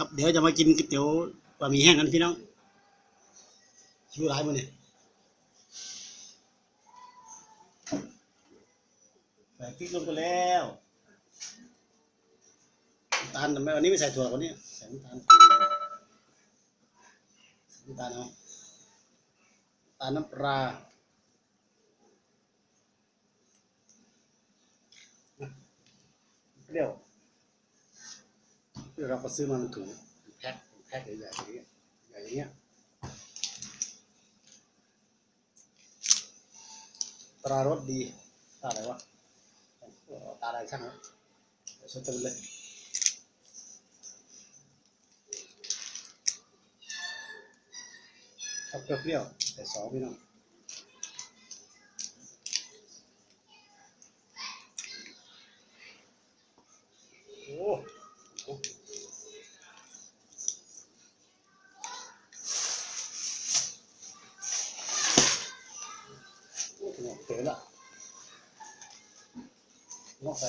ครับเดี๋ยวจะมากินก๋วยเตี๋ยวบะหมี่แห้งกันพี่น้องชิวร้ายมันเนี่ยใส่พริกลงไปแล้วน้ำตาลทำไมวันนี้ไม่ใส่ถั่วหรอกวันนี้ใส่น้ำตาลใส่น้ำตาลเอาน้ำตาลน้ำปลาเปรี้ยว เปรี้ยวเราก็ซื้อมาเป็นถุงแพ็คแพ็คใหญ่ๆอย่างเงี้ยใหญ่อย่างเงี้ยตรารสดีตาอะไรวะตาอะไรช่างวะเดี๋ยวฉันจะไปเลยชอบเปรี้ยวๆแต่สองพี่น้องโอ้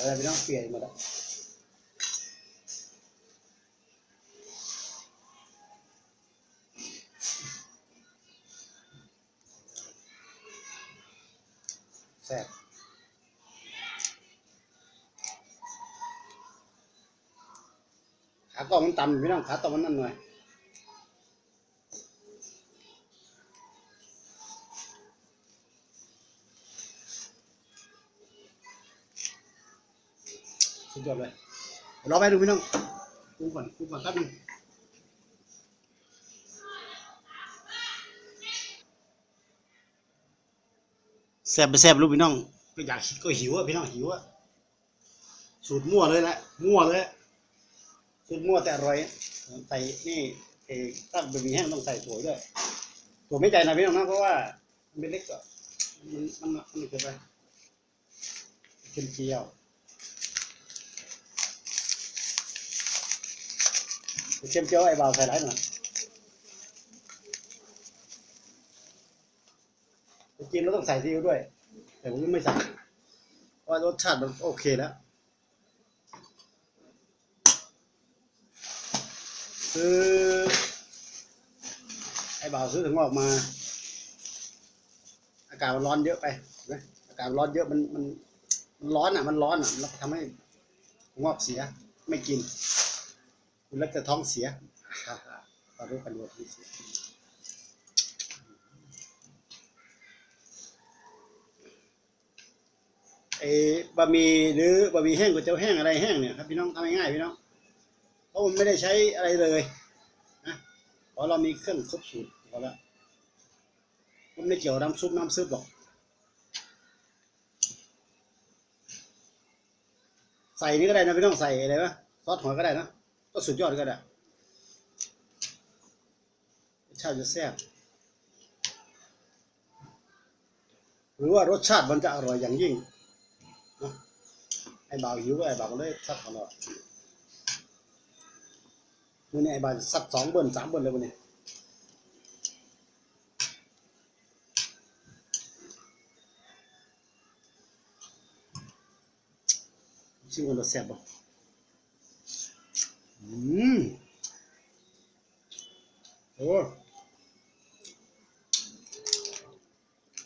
อะไรพี่น้องเปรี้ยวหมดแล้วแซ่บขากล้องมันต่ำพี่น้องขาต่ำมันนั่นหน่อย สุดยอดเลยรอไปดูพี่น้องกูก่อนกูก่อนแป๊บนึงแซ่บไปแซ่บรู้พี่น้องก็อยากคิดก็หิวอะพี่น้องหิวอะสูตรมั่วเลยแหละมั่วเลยสูตรมั่วแต่อร่อยใส่นี่เออถ้าบะหมี่แห้งต้องใส่ถั่วด้วยถั่วไม่ใจนะพี่น้องนะเพราะว่ามันเป็นเล็กก็มันมันมันเกินไปเค็มเจียว เชื่อมเจียวไอ้บ่าวใส่ไรหน่อยจริงๆเราต้องใส่ซีอิ๊วด้วย แต่ผมไม่ใส่เพราะว่ารสชาติมันโอเคแล้วคือไอ้บ่าวซื้อถึงออกมา อากาศมันร้อนเยอะไปนไหมอากาศร้อนเยอะมันมันมันร้อนอะ มันร้อนอะแล้วทำให้งอกเสียไม่กิน คุณแล้วจะท้องเสียขอรู้กันว่าท้องเสียไอ้บะหมี่หรือบะหมี่แห้งก๋วยเตี๋ยวแห้งอะไรแห้งเนี่ยครับพี่น้องทำง่ายๆพี่น้องเพราะมันไม่ได้ใช้อะไรเลยนะเพราะเรามีเครื่องครบสูตรพอแล้วมันไม่เกี่ยวน้ำซุปน้ำซุปหรอกใส่นี่ก็ได้นะพี่น้องใส่อะไรวะซอสหอยก็ได้นะ ก็สุดยอดก็ได้ชาติจะแซ่บหรือว่ารสชาติมันจะอร่อยอย่างยิ่งไอ้บ่าวหิวไอ้บ่าวเลยซัดตลอดมือนี้ไอ้บ่าวซัดสองเบิ้ลสามเบิ้ลเลยวันนี้ชื่อมันรสแซ่บป่ะ อืมโอ้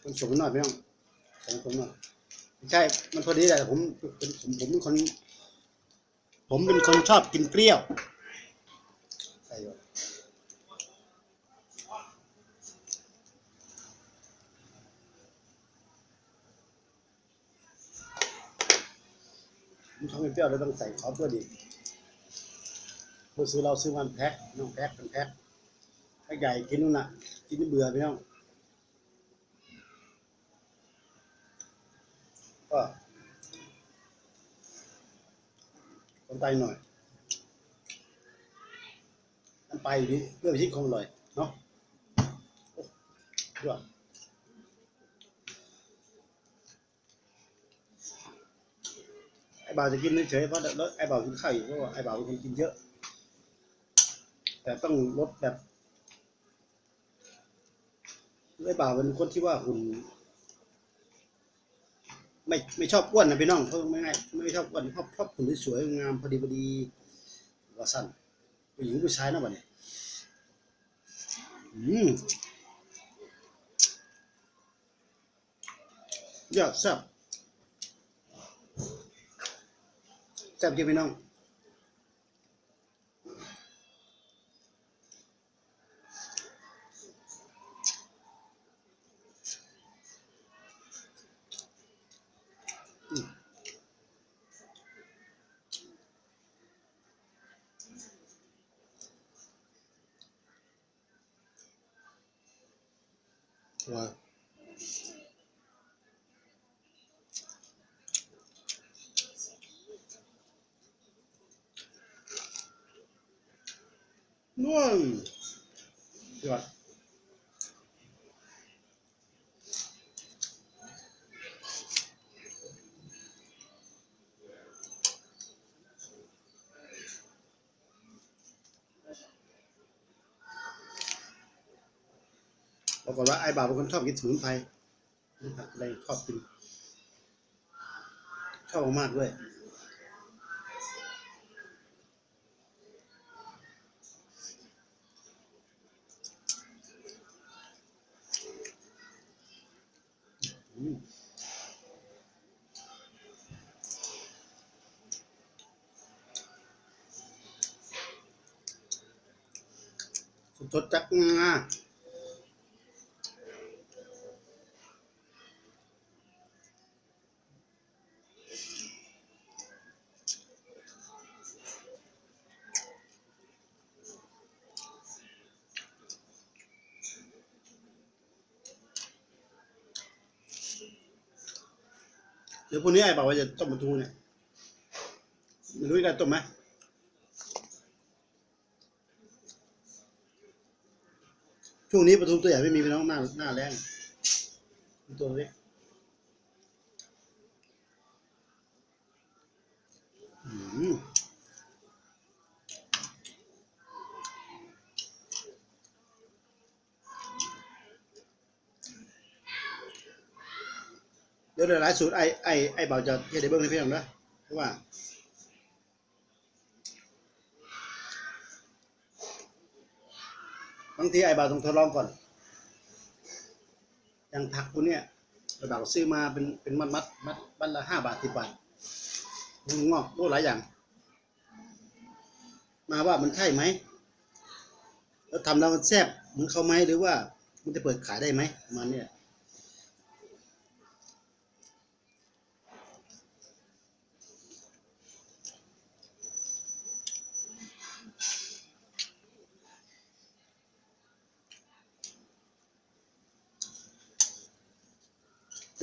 คนสมหน่อยพี่น้องสมผมหน่อยใช่ มันพอดีแหละแต่ผมเป็นผมผมเป็นคน ผมเป็นคนชอบกินเปรี้ยวใส่ก่นผมชอบกินเปรี้ยวเลยต้องใส่ซอเพื่อดี เมื่อซื้อเราซื้อมันแพ็คน้องแพ็คเป็นแพ็คแพ็คใหญ่กินนู่นน่ะ กินเบื่อพี่น้องก็คนไตหน่อยน้ำไปดิเพื่อไปชิดคงอร่อยเนาะโอ้ยอดไอ้บ่าวจะกินเฉยๆเพราะแล้วไอ้บ่าวกินข้าวอยู่เพราะว่าไอ้บ่าวเป็นคนกินเยอะ แต่ต้องลดแบบไอ้บ่าวเป็นคนที่ว่าหุ่นไม่ไม่ชอบอ้วนนะพี่น้องเขาไม่ง่ายไม่ชอบอ้วนชอบชอบหุ่นสวยงามพอดีพอดีว่าสั้นผู้หญิงผู้ชายนะบัดนี้อืมยอดแซ่บแซ่บจริงพี่น้อง ว้าวนุ่ มยอดบอกก่อนว่าไอ้บ่าวเป็นคนชอบกินสมุนไพรผักอะไรชอบกินชอบมากด้วยสดจากงา พวกนี้ไอ้บอกว่าจะต้มปลาทูเนี่ยไม่รู้จะได้ต้มไหมช่วงนี้ปลาทูตัวใหญ่ไม่มีพี่น้องหน้าหน้าแรงตัวเล็กอืม เดี๋ยวหลายสูตรไอ้ไอ้ไอ้เบาจะเฮ็ดได้เบิ่งให้พี่น้องนะเพราะว่าบางทีไอ้บ่าต้องทดลองก่อน อย่างผักพวกเนี้ยไอ้บ่าซื้อมาเป็นเป็นมัดมัดมัดบันละห้าบาทสิบบาทงอกโอ้หลายอย่าง มาว่ามันใช่ไหมแล้วทำแล้วมันแซ่บเหมือนเขาไหมหรือว่ามันจะเปิดขายได้ไหมมาณเนี้ย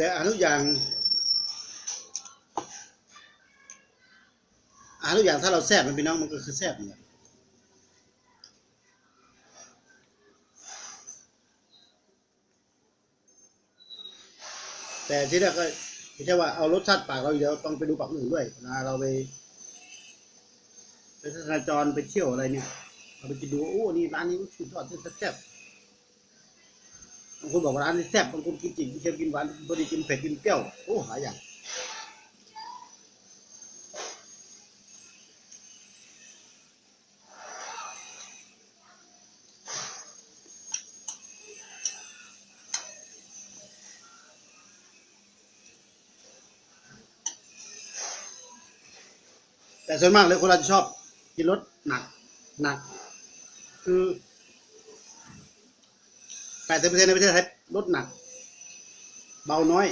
แต่อาทุกอย่างอาหารทุกอย่างถ้าเราแซ่บมันพี่น้องมันก็คือแซ่บเนี่ยแต่ที่แรกก็ไม่ใช่ว่าเอารสชาติปากเราอย่างเดียวต้องไปดูปากอื่นด้วยเวลาเราไปไปทัศนจรไปเที่ยวอะไรเนี่ยเราไปกินดูโอ้นี่ร้านนี้สุดยอดแซ่บ บางคนบอกว่าร้านนี้แซ่บบางคนกินจริงกินเค็มกินหวานบางทีกินเผ็ดกินเปรี้ยวโอ้หายอย่างแต่ส่วนมากเลยคนเราจะชอบกินรสหนักหนัก คือ แปดสิบเปอร์เซ็นต์ในประเทศไทยรสหนัก เบาน้อย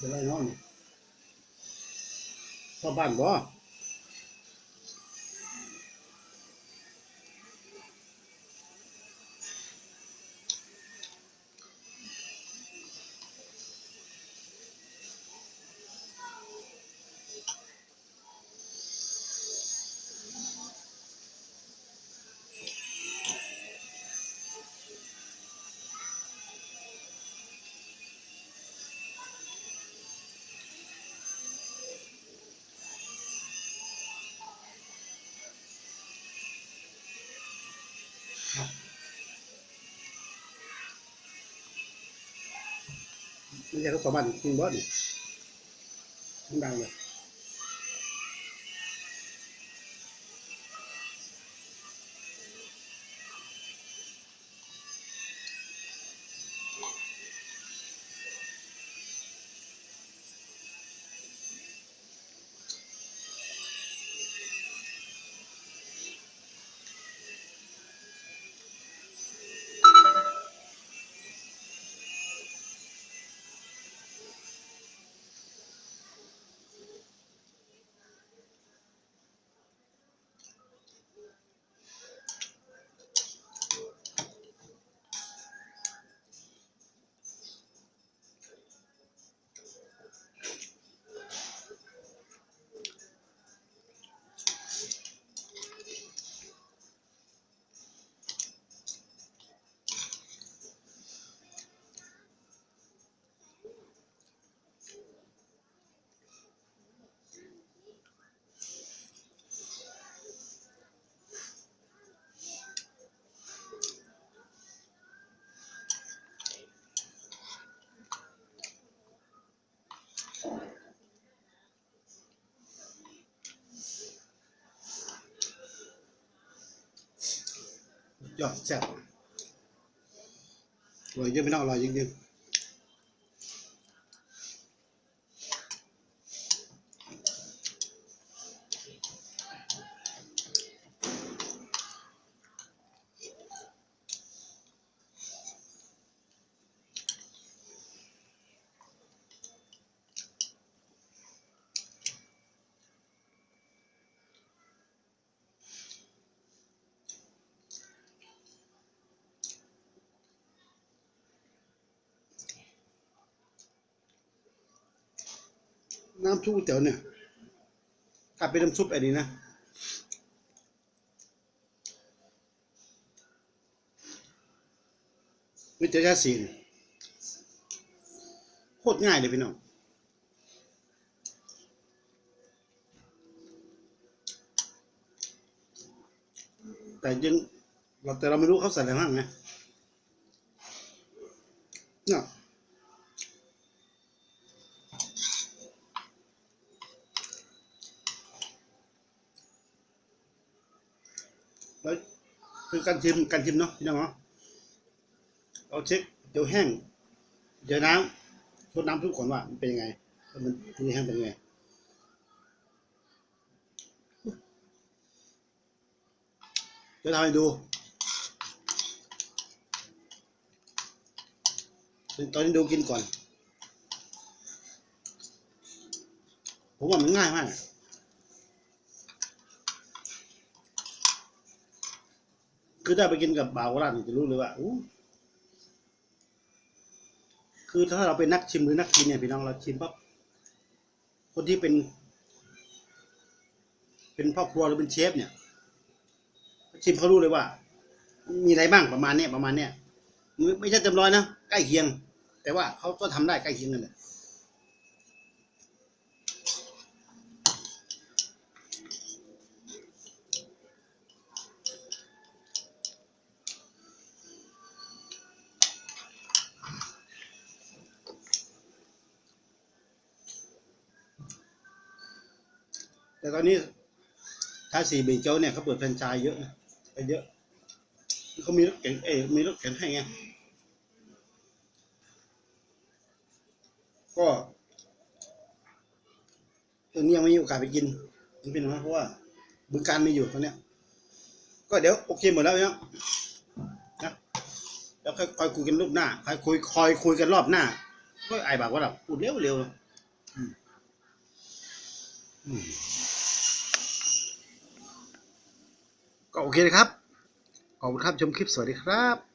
เป็นไรน้องนี่ชอบ้านบ่ นี่ยเขาชาวบ้านกิงบ่นี่ดังเลย ยอดแซ่บอร่อยเยอะไม่น่าอร่อยจริงๆ น้ำซุปก๋วยเตี๋ยวเนี่ย ถ้าเป็นน้ำซุปอันนี้นะ ก๋วยเตี๋ยวยาสีเนี่ยโคตรง่ายเลยพี่น้องแต่ยังเราแต่เราไม่รู้เขาใส่อะไรบ้างไงเนี่ย แล้วคือการชิมการชิมเนาะพี่น้องเนาะเราเช็คเดี๋ยวแห้ง เดี๋ยวน้ำชดน้ำทุกคนว่ามันเป็นยังไงมันมันแห้งเป็นยังไงเดี๋ยวทำให้ดูตอนนี้ดูกินก่อน ผมว่ามันง่ายมาก คือถ้าไปกินกับ่าวราชนี่จะรู้เลยว่าอู้คือถ้าเราเป็นนักชิมหรือนักกินเนี่ยพี่น้องเราชิมปั๊บคนที่เป็น เป็นพ่อครัวหรือเป็นเชฟ เนี่ยชิมเขารู้เลยว่า มีอะไรบ้างประมาณเนี้ยประมาณเนี้ยไม่ใช่เต็มร้อยนะใกล้เคียง แต่ว่าเขาก็ทำได้ใกล้เคียงกันแหละ ต่ตอนนี้ท้าสี่เบเจ้าเนี่ยเขาเปิดแฟรนไชส์เยอะนะไปเยอะเขามีรถเก๋งเอมีรถเข็นให้ไงก็ตรงนี้ยังไม่มีโอกาสไปกินมันเป็นนะเพราะว่าบึงการไม่อยู่ตอนเนี้ย ก็เดี๋ยวโอเคหมดแล้วเนี่ยนะแล้วค่อยคอยคุยกันรอบหน้าคอยคุยคอยคุยกันรอบหน้าก็ไอ้บอกว่าแบบพูดเร็วเร็วอืม ก็โอเคนะครับ ขอบคุณครับชมคลิปสวัสดีครับ